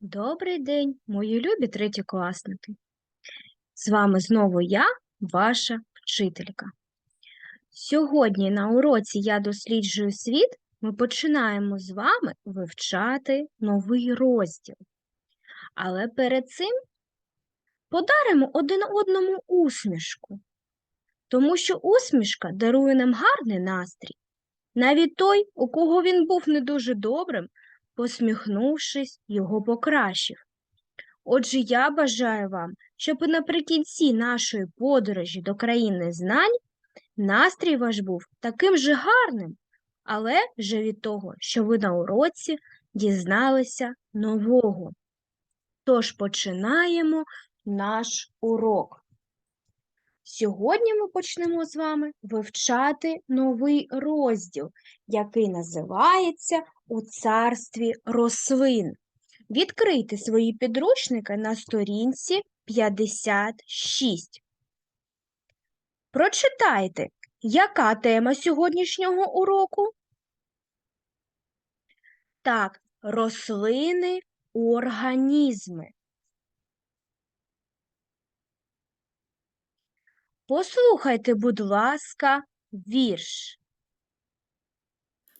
Добрий день, мої любі третєкласники. З вами знову я, ваша вчителька. Сьогодні на уроці Я досліджую світ ми починаємо з вами вивчати новий розділ. Але перед цим подаримо один одному усмішку, тому що усмішка дарує нам гарний настрій. Навіть той, у кого він був не дуже добрим, посміхнувшись, його покращив. Отже, я бажаю вам, щоб наприкінці нашої подорожі до країни знань настрій ваш був таким же гарним, але вже від того, що ви на уроці дізналися нового. Тож починаємо наш урок. Сьогодні ми почнемо з вами вивчати новий розділ, який називається У царстві рослин. Відкрийте свої підручники на сторінці 56. Прочитайте, яка тема сьогоднішнього уроку? Так, рослини, організми. Послухайте, будь ласка, вірш.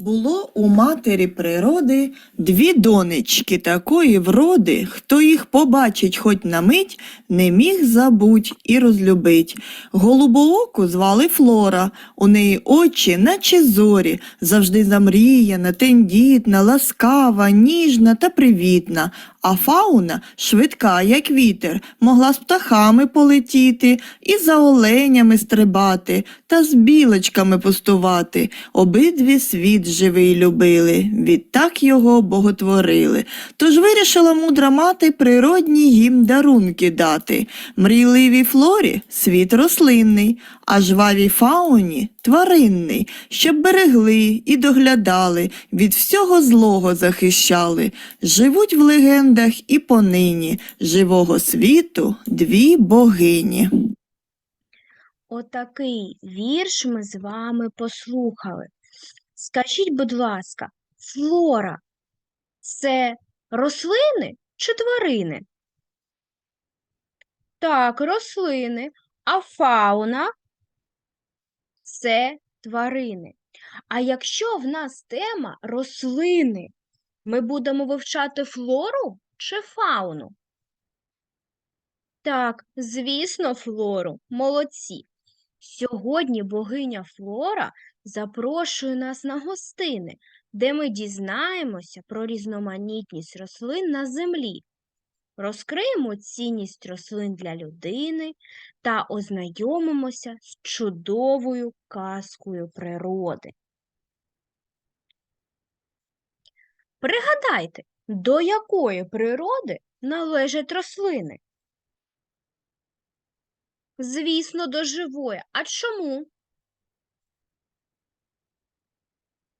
Було у матері природи дві донечки такої вроди, хто їх побачить хоч на мить, не міг забуть і розлюбить. Голубооку звали Флора, у неї очі, наче зорі, завжди замріяна, тендітна, ласкава, ніжна та привітна. А фауна швидка, як вітер, могла з птахами полетіти і за оленями стрибати, та з білочками пустувати. Обидві світ живий любили, відтак його боготворили. Тож вирішила мудра мати природні їм дарунки дати. Мрійливій флорі світ рослинний, а жвавій фауні тваринний, щоб берегли і доглядали, від всього злого захищали. Живуть в легендах і понині живого світу дві богині. Отакий вірш ми з вами послухали. Скажіть, будь ласка, флора це рослини чи тварини? Так, рослини, а фауна це тварини. А якщо в нас тема рослини, ми будемо вивчати флору чи фауну? Так, звісно, флору, молодці. Сьогодні богиня Флора запрошує нас на гостини, де ми дізнаємося про різноманітність рослин на землі, розкриємо цінність рослин для людини та ознайомимося з чудовою казкою природи. Пригадайте, до якої природи належать рослини? Звісно, до. А чому?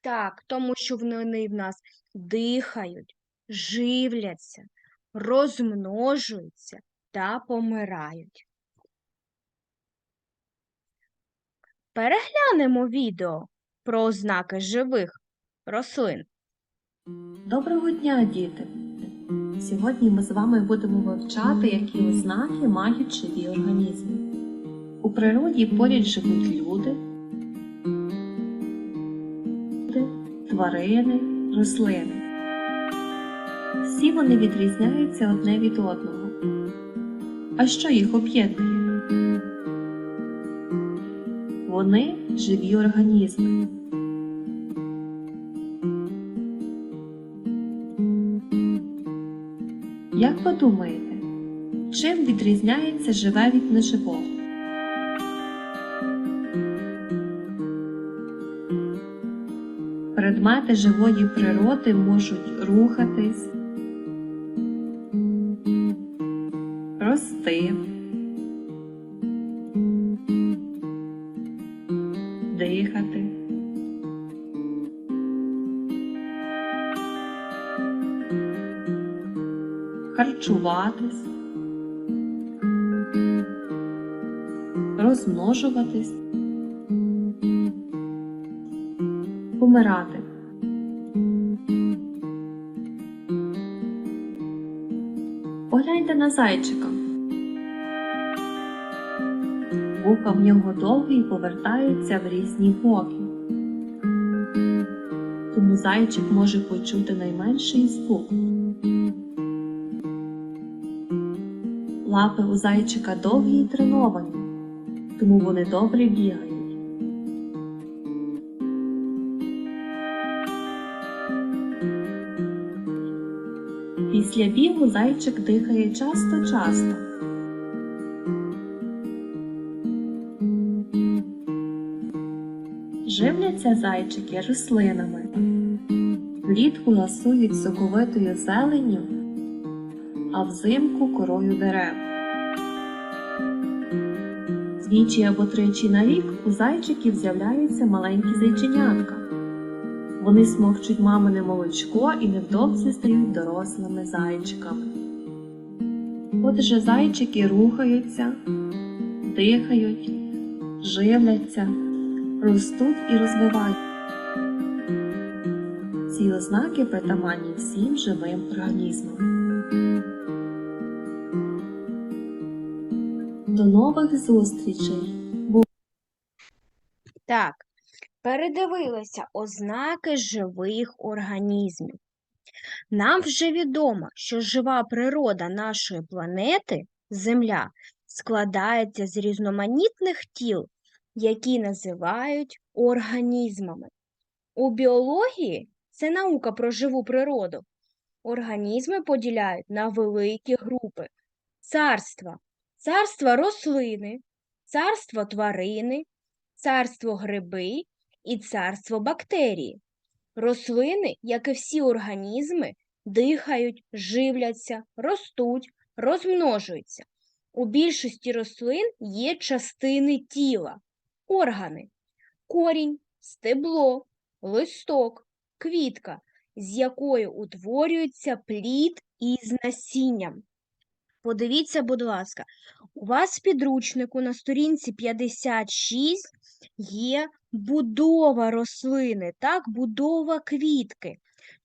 Так, тому що вони в нас дихають, живляться, розмножуються та помирають. Переглянемо відео про ознаки живих рослин. Доброго дня, діти! Сьогодні ми з вами будемо вивчати, які ознаки мають живі організми. У природі поряд живуть люди, тварини, рослини. Всі вони відрізняються одне від одного. А що їх об'єднує? Вони живі організми. Як ви думаєте, чим відрізняється живе від неживого? Предмети живої природи можуть рухатись, харчуватись, розмножуватись, помирати. Погляньте на зайчика. Вуха в нього довгі і повертаються в різні боки. Тому зайчик може почути найменший звук. Лапи у зайчика довгі і треновані, тому вони добре бігають. Після бігу зайчик дихає часто-часто. Живляться зайчики рослинами. Влітку ласують соковитою зеленню, а взимку корою дерев. Двічі або тричі на рік у зайчиків з'являються маленькі зайченятка. Вони смокчуть мамине молочко і невдовзі стають дорослими зайчиками. Отже, зайчики рухаються, дихають, живляться, ростуть і розвивають. Ці ознаки притаманні всім живим організмам. До нових зустрічей! Так, передивилися ознаки живих організмів. Нам вже відомо, що жива природа нашої планети, Земля, складається з різноманітних тіл, які називають організмами. У біології це наука про живу природу. Організми поділяють на великі групи: царства, царство рослини, царство тварини, царство гриби і царство бактерії. Рослини, як і всі організми, дихають, живляться, ростуть, розмножуються. У більшості рослин є частини тіла, органи, корінь, стебло, листок, квітка, з якої утворюється плід із насінням. Подивіться, будь ласка, у вас в підручнику на сторінці 56 є будова рослини, так, будова квітки.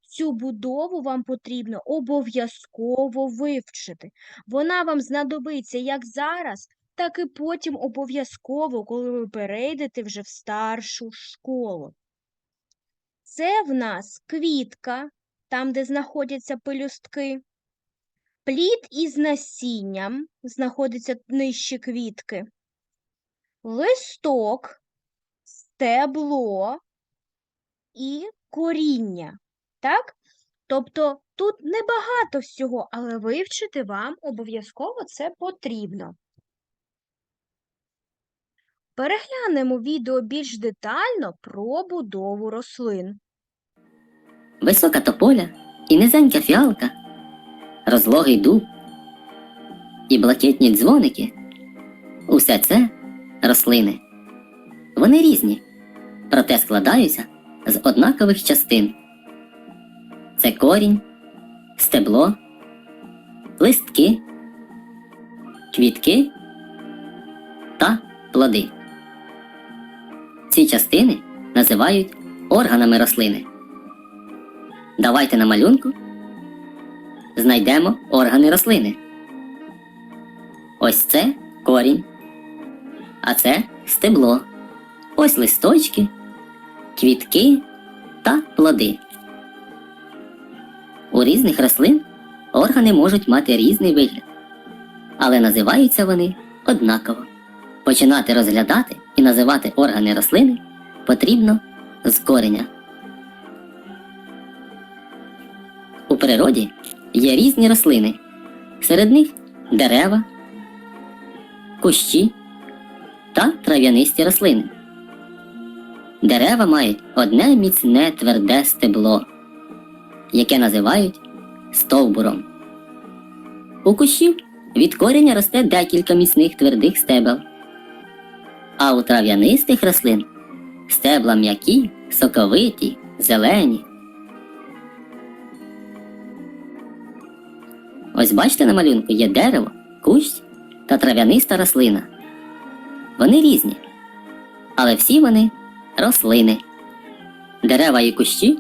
Цю будову вам потрібно обов'язково вивчити. Вона вам знадобиться як зараз, так і потім обов'язково, коли ви перейдете вже в старшу школу. Це в нас квітка, там, де знаходяться пелюстки. Плід із насінням знаходиться нижче квітки. Листок, стебло і коріння. Так? Тобто тут небагато всього, але вивчити вам обов'язково це потрібно. Переглянемо відео більш детально про будову рослин. висока тополя і низенька фіалка, розлогий дуб і блакитні дзвоники усе це рослини. Вони різні, проте складаються з однакових частин. Це корінь, стебло, листки, квітки та плоди. Ці частини називають органами рослини. Давайте на малюнку знайдемо органи рослини. Ось це корінь, а це стебло. Ось листочки, квітки та плоди. У різних рослин органи можуть мати різний вигляд, але називаються вони однаково. Починати розглядати і називати органи рослини потрібно з кореня. У природі є різні рослини. Серед них дерева, кущі та трав'янисті рослини. Дерева мають одне міцне тверде стебло, яке називають стовбуром. У кущів від коріння росте декілька міцних твердих стебел, а у трав'янистих рослин стебла м'які, соковиті, зелені. Ось бачите на малюнку є дерево, кущ та трав'яниста рослина. Вони різні, але всі вони рослини. Дерева і кущі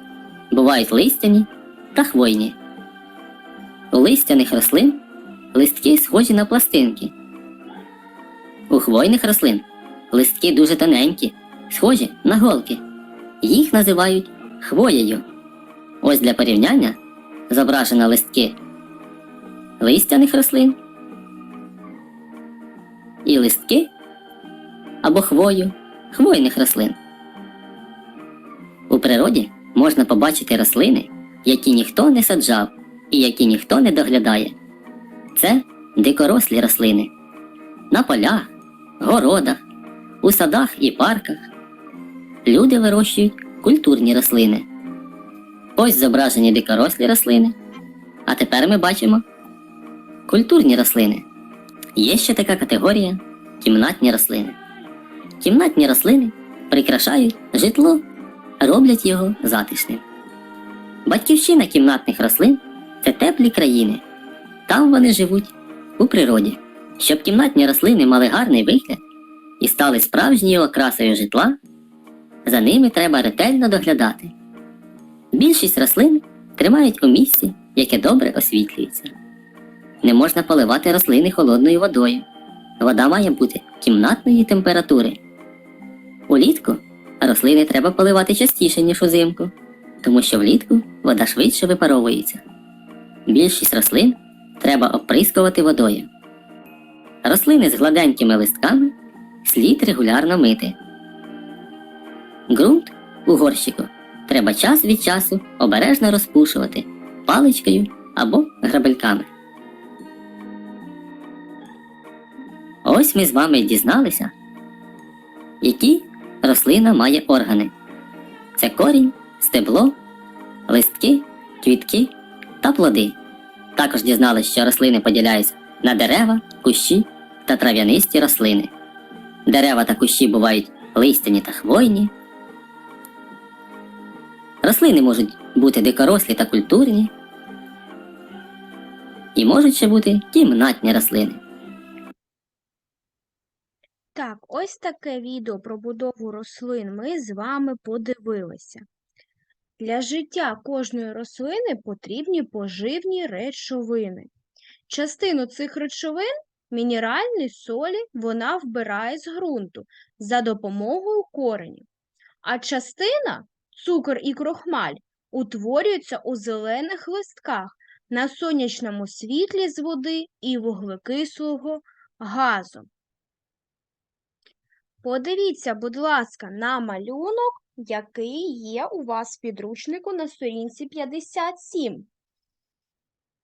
бувають листяні та хвойні. У листяних рослин листки схожі на пластинки. У хвойних рослин листки дуже тоненькі, схожі на голки. Їх називають хвоєю. Ось для порівняння зображено листки листяних рослин і листки або хвою хвойних рослин. У природі можна побачити рослини, які ніхто не саджав і які ніхто не доглядає. Це дикорослі рослини. На полях, городах, у садах і парках люди вирощують культурні рослини. Ось зображені дикорослі рослини. А тепер ми бачимо культурні рослини. Є ще така категорія кімнатні рослини. Кімнатні рослини прикрашають житло, роблять його затишним. Батьківщина кімнатних рослин це теплі країни. Там вони живуть у природі. Щоб кімнатні рослини мали гарний вигляд і стали справжньою окрасою житла, за ними треба ретельно доглядати. Більшість рослин тримають у місці, яке добре освітлюється. Не можна поливати рослини холодною водою. Вода має бути кімнатної температури. Улітку рослини треба поливати частіше, ніж узимку, тому що влітку вода швидше випаровується. Більшість рослин треба оприскувати водою. Рослини з гладенькими листками слід регулярно мити. Ґрунт у горщику треба час від часу обережно розпушувати паличкою або грабельками. Ось ми з вами дізналися, які рослина має органи. Це корінь, стебло, листки, квітки та плоди. Також дізналися, що рослини поділяються на дерева, кущі та трав'янисті рослини. Дерева та кущі бувають листяні та хвойні. Рослини можуть бути дикорослі та культурні. І можуть ще бути кімнатні рослини. Так, ось таке відео про будову рослин ми з вами подивилися. Для життя кожної рослини потрібні поживні речовини. Частину цих речовин, мінеральні солі, вона вбирає з ґрунту за допомогою коренів, а частина, цукор і крохмаль, утворюються у зелених листках на сонячному світлі з води і вуглекислого газу. Подивіться, будь ласка, на малюнок, який є у вас в підручнику на сторінці 57.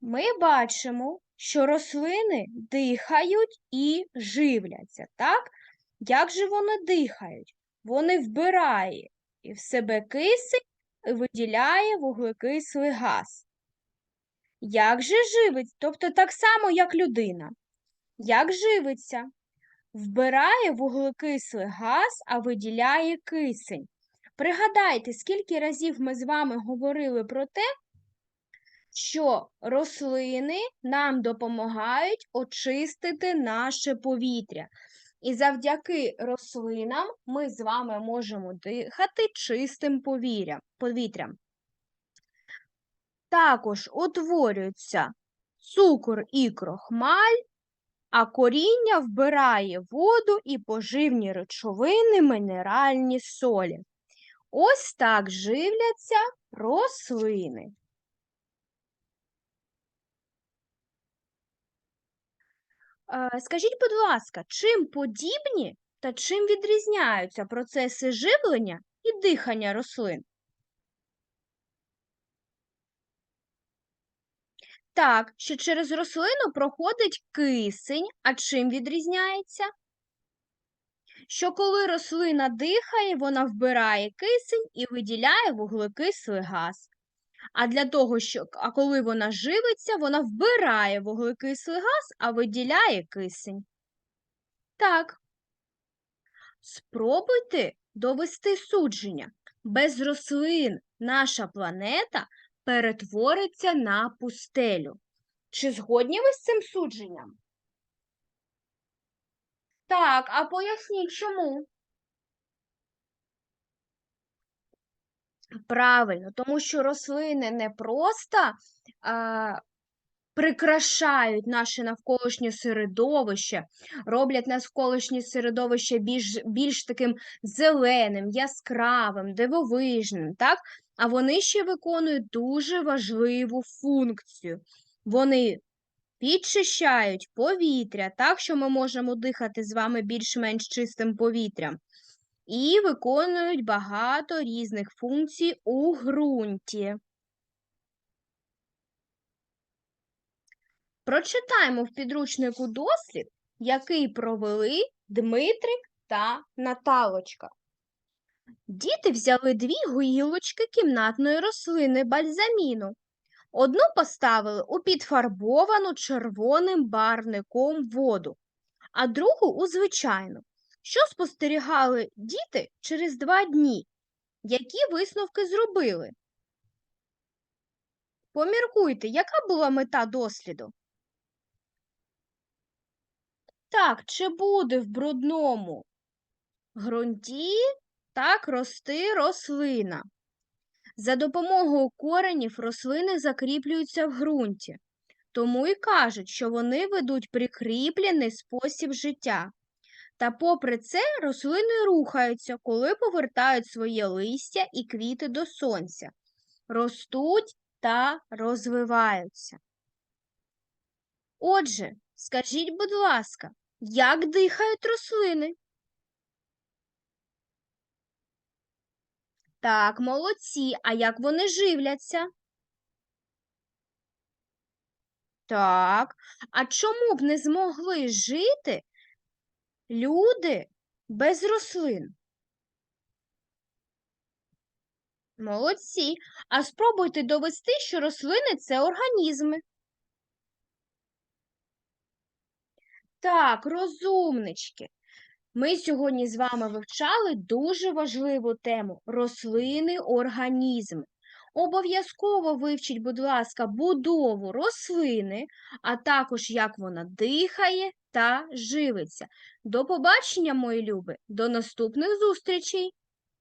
Ми бачимо, що рослини дихають і живляться, так? Як же вони дихають? Вони вбирають в себе кисень і виділяє вуглекислий газ. Як же живиться? Тобто так само, як людина. Як живиться? Вбирає вуглекислий газ, а виділяє кисень. Пригадайте, скільки разів ми з вами говорили про те, що рослини нам допомагають очистити наше повітря. І завдяки рослинам ми з вами можемо дихати чистим повітрям. Також утворюються цукор і крохмаль, а коріння вбирає воду і поживні речовини, мінеральні солі. Ось так живляться рослини. Е, Скажіть, будь ласка, чим подібні та чим відрізняються процеси живлення і дихання рослин? Так, що через рослину проходить кисень, а чим відрізняється? Що коли рослина дихає, вона вбирає кисень і виділяє вуглекислий газ. А для того, що, а коли вона живиться, вона вбирає вуглекислий газ, а виділяє кисень. Так. Спробуйте довести судження. Без рослин наша планета перетвориться на пустелю. Чи згодні ви з цим судженням? Так, а поясніть чому? Правильно, тому що рослини не просто а, прикрашають наше навколишнє середовище, роблять навколишнє середовище більш, більш таким зеленим, яскравим, дивовижним, так? А вони ще виконують дуже важливу функцію. Вони підчищають повітря, так що ми можемо дихати з вами більш-менш чистим повітрям, і виконують багато різних функцій у ґрунті. Прочитаємо в підручнику дослід, який провели Дмитрик та Наталочка. Діти взяли дві гілочки кімнатної рослини бальзаміну. Одну поставили у підфарбовану червоним барвником воду, а другу у звичайну. Що спостерігали діти через два дні? Які висновки зробили? Поміркуйте, яка була мета досліду? Так, чи буде в брудному ґрунті так рости рослина? За допомогою коренів рослини закріплюються в ґрунті, тому і кажуть, що вони ведуть прикріплений спосіб життя. Та попри це рослини рухаються, коли повертають своє листя і квіти до сонця, ростуть та розвиваються. Отже, скажіть, будь ласка, як дихають рослини? Так, молодці. А як вони живляться? Так. А чому б не змогли жити люди без рослин? Молодці. А спробуйте довести, що рослини це організми. Так, розумнички. Ми сьогодні з вами вивчали дуже важливу тему рослини, організми. Обов'язково вивчіть, будь ласка, будову рослини, а також як вона дихає та живиться. До побачення, мої люби, до наступних зустрічей!